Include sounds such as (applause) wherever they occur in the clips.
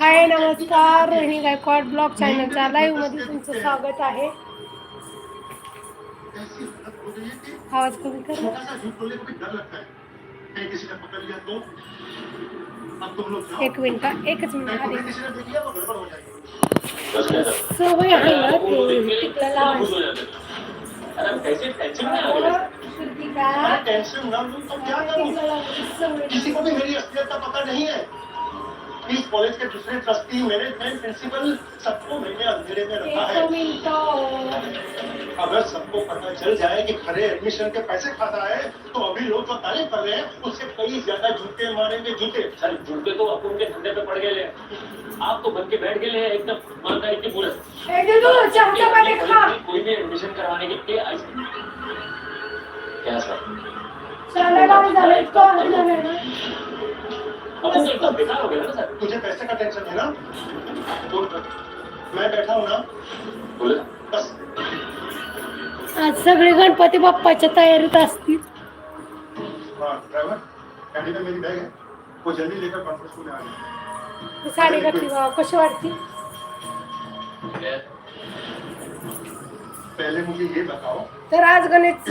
हाय नमस्कार. रोहिणी गायकवाड ब्लॉग चॅनलच्या लाईव्हमध्ये तुमचं स्वागत आहे. आवाज कमी कर. एक मिनिट हा, एकच मिनिट सवय आहे ना ते टिकला लावायची श्रुतिका, टेंशन ना लूँ तो क्या करूँ? किसी को भी मेरी असलियत का पता नहीं है। इस कॉलेज के दूसरे ट्रस्टी मैनेजमेंट प्रिंसिपल सबको मैंने अंधेरे में रखा है। अगर सबको पता चल जाए कि खरे एडमिशन के पैसे खाता है तो अभी लोग जो तारीफ़ कर रहे हैं उससे कई ज़्यादा जूते मारेंगे जूते सर जुड़के तो अपन के धंधे पे पड़ गए आप तो बन के बैठ गए हैं एकदम ईमानदारी की चमचा पाणी खा कोई भी एडमिशन करवाने के लावून झालं इतकं हो गया ना सर? तुझे पैसे का टेंशन है ना तो मैं बैठा हूँ ना? बोले. बस. आज सगळे गणपती बाप्पाच्या तयारीत असतील. हाँ ड्राइवर गाड़ी में मेरी बैग है वो जल्दी लेकर कॉन्फ्रेंस में आ जाए साडी घातली बाबा कशी वाटते? पहले मुझे ये बताओ तर आज गणेश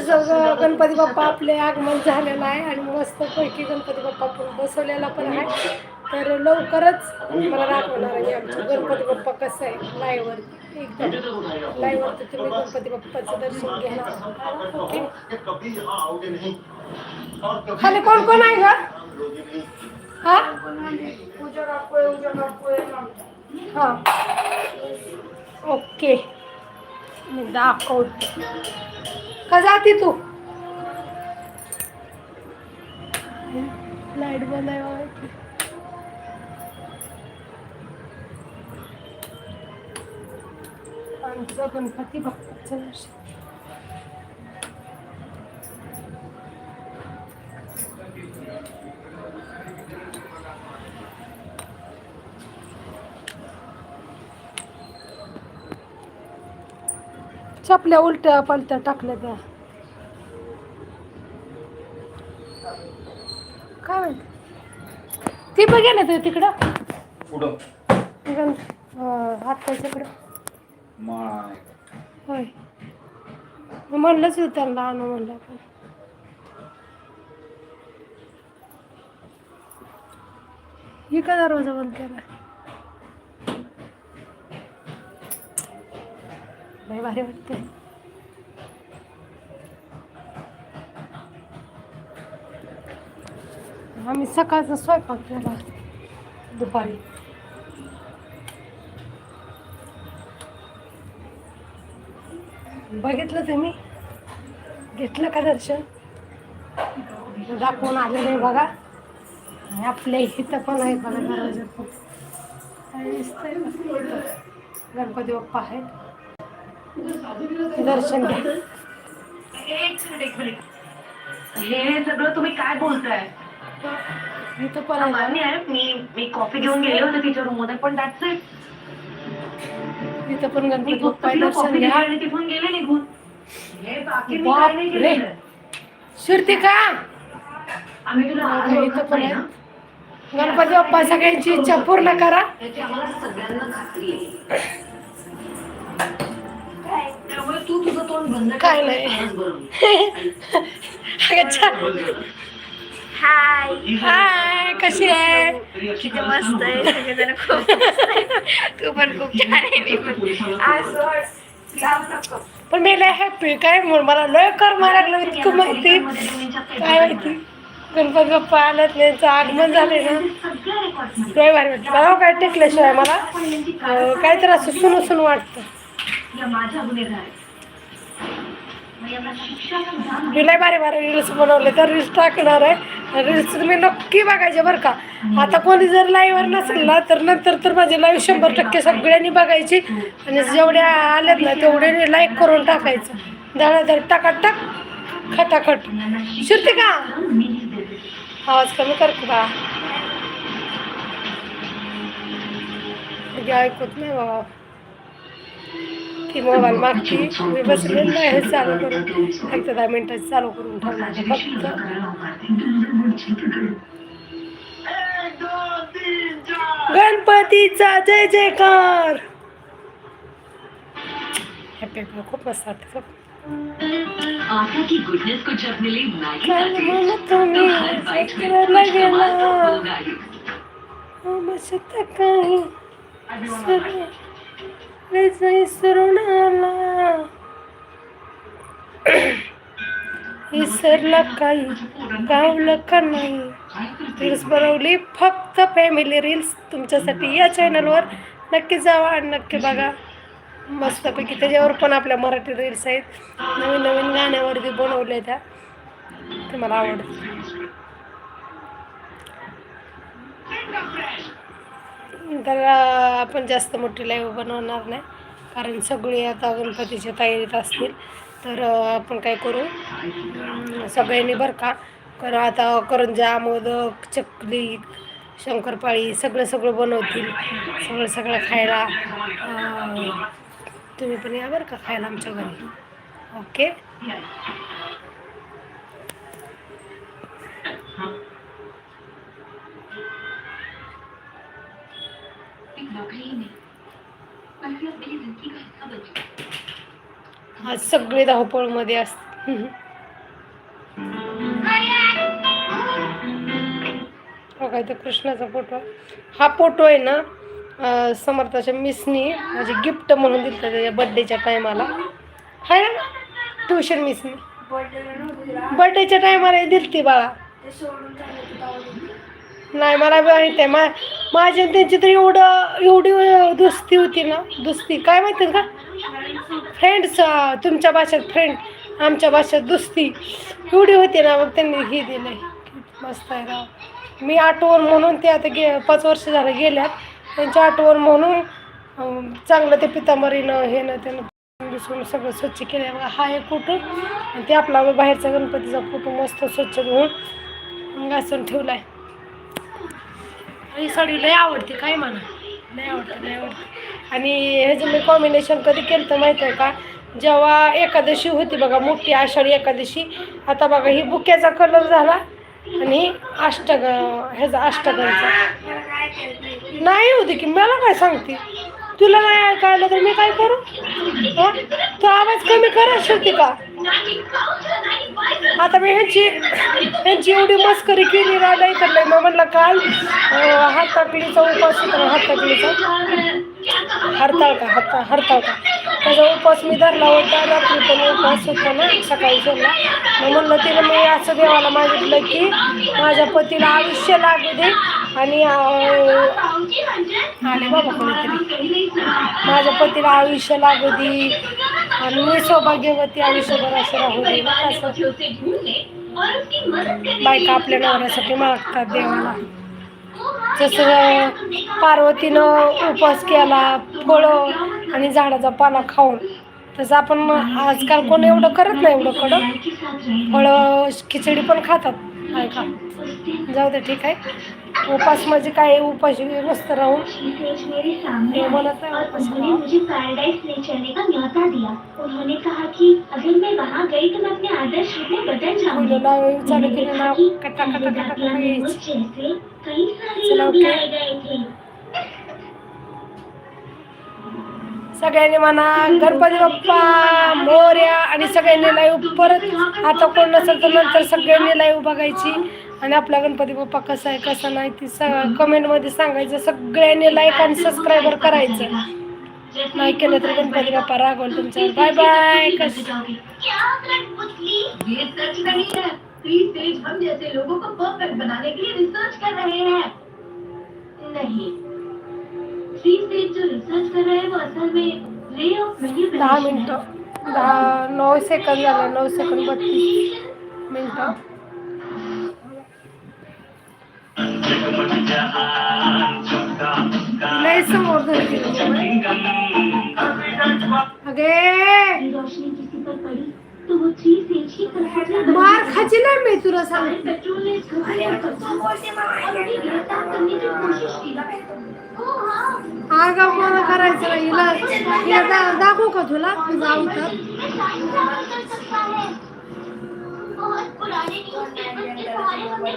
गणपती बाप्पा आपले आगमन झालेलं आहे आणि मस्त पैकी गणपती बाप्पा पण बसवलेला पण आहे. तर लवकरच मला दाखवणार आहे आमचा गणपती बाप्पा कसं आहे. लाईव्हवरती एकदम. लाईव्हवरती तुम्ही गणपती बाप्पाचं दर्शन घेणार खाली कोण कोण आहे का हा? हा. ओके. मी दाखवते. का जाती तू लाइट बंद आहे. आमचं गणपती बाप्पाचं दर्शन. चपल्या उलट्या पलट्या टाकल्या त्या. काय माहिती ती बघ गेलं ते तिकडं. हाताच्याकडं माय. होय. म्हणलंच होतं त्यांना आणू म्हणलं आपण. ही का दरवाजा बंद केला. लय भारी वाटते आम्ही सकाळचा स्वयंपाक केला दुपारी. बघितलं ते मी घेतलं का दर्शन? दाखवून आलेलं आहे बघा. आणि आपल्या इथं पण आहे बघा दरवाजा. दिसतंय? गणपती बाप्पा आहेत. दर्शन घ्या. एक मिनिट एक मिनिट. हे सगळं तुम्ही काय बोलताय? इथं पण आहे मान्य आहे. मी मी कॉफी घेऊन गेले होते तिच्या रूममध्ये पण दॅट्स इट इथं पण मी गणपती बाप्पा दर्शन घ्या. आणि तिथून गेले निघून. हे बाकी मी काय नाही बापरे. केलेलं. शिर्तिका आम्ही तुला आधी इथं ओळखत पण नाही आहे. ना गणपती बाप्पा सगळ्यांची इच्छा पूर्ण करा. याची आम्हाला सगळ्यांना खात्री आहे. त्यामुळे तू तुझं तोंड बंद. काय नाही. अच्छा हाय हाय कशी आहे? किती मस्त आहे. सगळेजण खूप मस्त आहे (laughs) तू पण खूप छान आहे मी पण. आज जाऊ नको पण मी लय हॅपी काय म्हणून मला लय कर मला लागलं इतकं माहिती काय माहिती? गणपती बाप्पा आल्यात त्यांचं आगमन झाले ना. लय भारी वाटतं. मला काय टेकल्याशिवाय मला? अं, काय तर असं सुन सुन वाटतं. या माझ्या गुन्हेगार झाली. मी लय भारी भारी रील्स बनवले तर रील्स टाकणार आहे. रील्स तुम्ही नक्की बघायचे बरं का. आता कोणी जर लाईव्हवर नसेल ना तर नंतर तर माझे लाईव्ह शंभर टक्के सगळ्यांनी बघायची. आणि जेवढ्या आल्यात ना तेवढे लाईक करून टाकायचं. धडाधड टाकाटक खटाखट. शिरते का. आवाज कमी कर की बा. ऐकत नाही बाबा. ती मोबाईल मागती मी बसलेलं नाही हे चालू करून एक तर दहा मिनिटात चालू करून ठेवणार फक्त. गणपतीचा जय जयकार. खूप मस्त वाटतं आटा की गुडनेस को जब मिली मैगी तो हर बाइट में कुछ कमाल. होगा ही मस्त काही विसरून आला विसरला काही गावलं का नाही? रील्स बनवली फक्त फॅमिली रील्स तुमच्यासाठी या चॅनलवर नक्की जावा आणि नक्की बघा. मस्तपैकी त्याच्यावर पण आपल्या मराठी रील्स आहेत. नवीन नवीन गाण्यावरती बनवल्या त्या. ते मला आवडतं. तर आपण जास्त मोठी लाईव्ह बनवणार नाही. कारण सगळी आता गणपतीच्या तयारीत असतील. तर आपण काय करू? सगळ्यांनी बरं का? कारण आता करंजा मोदक चकली शंकरपाळी सगळं सगळं बनवतील. सगळं सगळं खायला. तुम्ही पण या बरं का खायला आमच्या घरी. ओके? आज सगळे धावपळमध्ये असते हो काय तर कृष्णाचा फोटो. हा फोटो आहे ना समर्थाच्या मिसनी माझी गिफ्ट म्हणून दिलं त्याच्या बड्डेच्या टायमाला आहे ना ट्युशन मिसनी बड्डेच्या टायमाला दिली ती बाळा नाही मला माहिती आहे मा माझी त्यांची तर एवढं एवढी दुस्ती होती ना. दुस्ती काय माहिती का? फ्रेंड्स तुमच्या भाषेत फ्रेंड आमच्या भाषेत दुस्ती. एवढी होती ना मग त्यांनी हे दिलं मस्त आहे राव. मी आठवण म्हणून ते आता गे पाच वर्ष झालं गेल्यात. त्यांच्या आठवण म्हणून चांगलं ते पितांबरीनं हे ना त्यानं दिसून सगळं स्वच्छ केलं हा एक कुटुंब आणि ते आपला बाहेरचा गणपतीचा कुटुंब मस्त स्वच्छ धुवून घासून ठेवला आहे ही साडी लय आवडते काय म्हणा. लय आवडते लय आवडते. आणि ह्याचं मी कॉम्बिनेशन कधी केलं तर माहीत आहे का? जेव्हा एकादशी होती बघा मोठी आषाढी एकादशी आता बघा ही बुक्याचा कलर झाला आणि अष्टग ह्याचा अष्टगांचा नाही होती की मला काय सांगते? तुला नाही ऐकायला तर मी काय करू? हं? तू आवाज कमी करा शकते का? आता मी ह्यांची ह्यांची एवढी मस्करी केली ना नाही तर मग म्हणलं काल अं, हाताकलीचा उपास होता हाताकलीचा हरताळ का हरता हरताळ का. त्याचा उपवास मी धरला होता रात्री पण उपास होता ना सकाळी सोडला मग म्हणलं तिला मी असं देवाला मागितलं की माझ्या पतीला आयुष्य लागू दे आणि आले बाबा कोणीतरी. माझ्या पतीला आयुष्य लागू दे आणि मी सौभाग्यवती आयुष्यभर असं राहू दे. असं. बायका आपल्या नवऱ्यासाठी मागतात देवाला. जसं पार्वतीनं उपवास केला फळं आणि झाडाचा पाला खाऊन. तसं आपण आजकाल कोण एवढं करत नाही एवढं कडक. फळं खिचडी पण खातात. बायका जाऊ दे ठीक आहे. उपास म्हणजे काय? उपाशी मस्त राहून. हे बोलत और उपास का कि कि कटा कटा कटा कटा चलो, ओके. सगळ्यांनी म्हणा गणपती बाप्पा मोर्या आणि सगळ्यांनी लाईव्ह परत आता कोण नसेल तर नंतर सगळ्यांनी लाईव्ह बघायची. आणि आपला गणपती बाप्पा कसा आहे कसा नाही ती स कमेंटमध्ये सांगायचं. सगळ्यांनी लाईक आणि सबस्क्रायबर करायचं. नाही केलं तर गणपती बाप्पा रागवल तुमचं बाय बाय कस थ्री स्टेज जो रिसर्च कर रहे हैं वो असल में रे ऑफ़ दहा मिनटं। दहा नऊ सेकंद झाले नऊ सेकंद बत्तीस मिनटं। लय समोर अगे रोशनी किसी पर पड़ी तो वो थ्री स्टेज ही मार खाची नाही मी तुला पेट्रोल ने इसको फायर कर दिया और उन्हें गिरफ़्तार करने की कोशिश की। ओ हाँ आगा मला करायचं हिला हिला दा- दाखवू का तुला? जाऊ तर बहुत पुराने न्यूज़पेपर के सहारे हमने